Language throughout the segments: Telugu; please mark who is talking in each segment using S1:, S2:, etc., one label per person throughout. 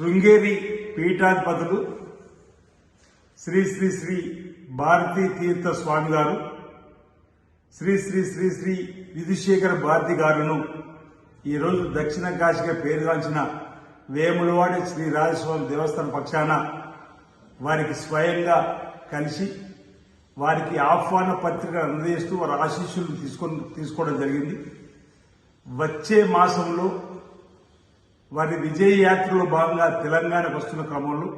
S1: శృంగేరి పీఠాధిపతులు శ్రీ శ్రీ శ్రీ భారతీ తీర్థ స్వామి గారు శ్రీ శ్రీ శ్రీ శ్రీ విధుశేఖర భారతి గారును ఈరోజు దక్షిణ కాశీగా పేరుగాంచిన వేములవాడి శ్రీ రాజస్వామి దేవస్థానం పక్షాన వారికి స్వయంగా కలిసి వారికి ఆహ్వాన పత్రిక అందజేస్తూ వారి ఆశీస్సులు తీసుకొని తీసుకోవడం జరిగింది. వచ్చే మాసంలో వారి విజయ యాత్రలో భాగంగా తెలంగాణకు వస్తున్న క్రమంలో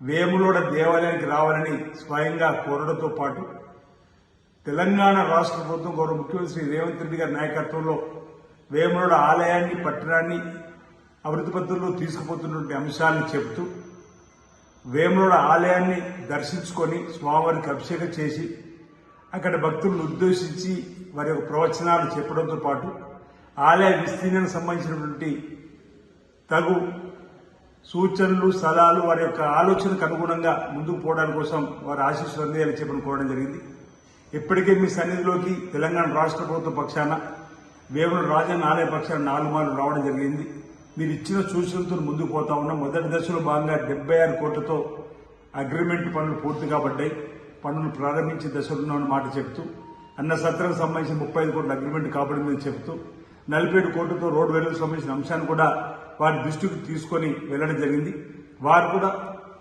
S1: వేములోడ దేవాలయానికి రావాలని స్వయంగా కోరడంతో పాటు తెలంగాణ రాష్ట్ర ప్రభుత్వం గౌరవ ముఖ్యమంత్రి శ్రీ రేవంత్ రెడ్డి గారి నాయకత్వంలో వేములోడ ఆలయాన్ని పట్టణాన్ని అభివృద్ధి పద్ధతుల్లో తీసుకుపోతున్నటువంటి అంశాలను చెబుతూ వేములోడ ఆలయాన్ని దర్శించుకొని స్వామివారికి అభిషేకం చేసి అక్కడ భక్తులను ఉద్దేశించి వారి యొక్క ప్రవచనాలు చెప్పడంతో పాటు ఆలయ విస్తీర్ణానికి సంబంధించినటువంటి తగు సూచనలు సలహాలు వారి యొక్క ఆలోచనకు అనుగుణంగా ముందుకు పోవడానికి కోసం వారి ఆశీస్సులు అందేయాలని చెప్పని కోరడం జరిగింది. ఇప్పటికే మీ సన్నిధిలోకి తెలంగాణ రాష్ట్ర ప్రభుత్వ పక్షాన వేముల రాజన్న ఆలయ పక్షాన నాలుగు మార్లు రావడం జరిగింది. మీరు ఇచ్చిన సూచనలతో ముందుకు పోతా ఉన్నాం. మొదటి దశలో భాగంగా డెబ్బై ఆరు కోట్లతో అగ్రిమెంట్ పనులు పూర్తి కాబడ్డాయి. పనులు ప్రారంభించే దశలో ఉన్నామని మాట చెప్తూ అన్న సత్రకు సంబంధించి ముప్పై ఐదు కోట్ల అగ్రిమెంట్ కాబడిందని చెప్తూ నలభై ఏడు కోట్లతో రోడ్డు వేలకు సంబంధించిన అంశాన్ని కూడా వారి దృష్టికి తీసుకొని వెళ్ళడం జరిగింది. వారు కూడా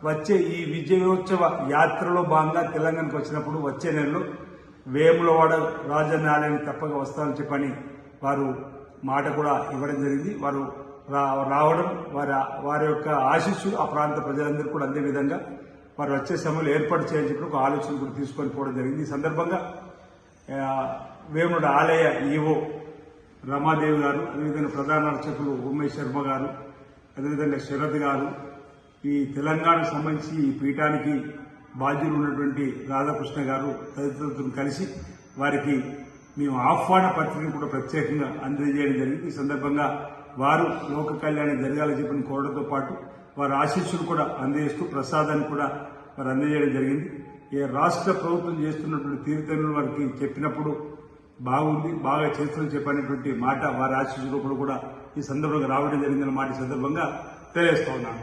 S1: వచ్చే ఈ విజయోత్సవ యాత్రలో భాగంగా తెలంగాణకు వచ్చినప్పుడు వచ్చే నెలలో వేములవాడ రాజన్న ఆలయం తప్పక వస్తామని చెప్పని వారు మాట కూడా ఇవ్వడం జరిగింది. వారు రా- రావడం వారి వారి యొక్క ఆశీస్సు ఆ ప్రాంత ప్రజలందరూ కూడా అందే విధంగా వారు వచ్చే సమయంలో ఏర్పాటు చేయాలని చెప్పి ఒక ఆలోచన కూడా తీసుకొని పోవడం జరిగింది. ఈ సందర్భంగా ఆ, వేముడు ఆలయ ఈవో రమాదేవి గారు అదేవిధంగా ప్రధాన అర్చకులు ఉమేష్ శర్మ గారు అదేవిధంగా శరత్ గారు ఈ తెలంగాణకు సంబంధించి ఈ పీఠానికి బాధ్యులు ఉన్నటువంటి రాధాకృష్ణ గారు తదితరులతో కలిసి వారికి మేము ఆహ్వాన పత్రికను కూడా ప్రత్యేకంగా అందజేయడం జరిగింది. ఈ సందర్భంగా వారు లోక కళ్యాణం జరగాలని చెప్పిన కోరడంతో పాటు వారి ఆశీస్సులు కూడా అందజేస్తూ ప్రసాదాన్ని కూడా వారు అందజేయడం జరిగింది. ఈ రాష్ట్ర ప్రభుత్వం చేస్తున్నటువంటి తీర్థనులు వారికి చెప్పినప్పుడు బాగుంది బాగా చేస్తుందని చెప్పనేటువంటి మాట వారి ఆశీస్సులు కూడా కూడా ఈ సందర్భంగా రావడం జరిగిందన్న మాట సందర్భంగా తెలియజేస్తా ఉన్నాను.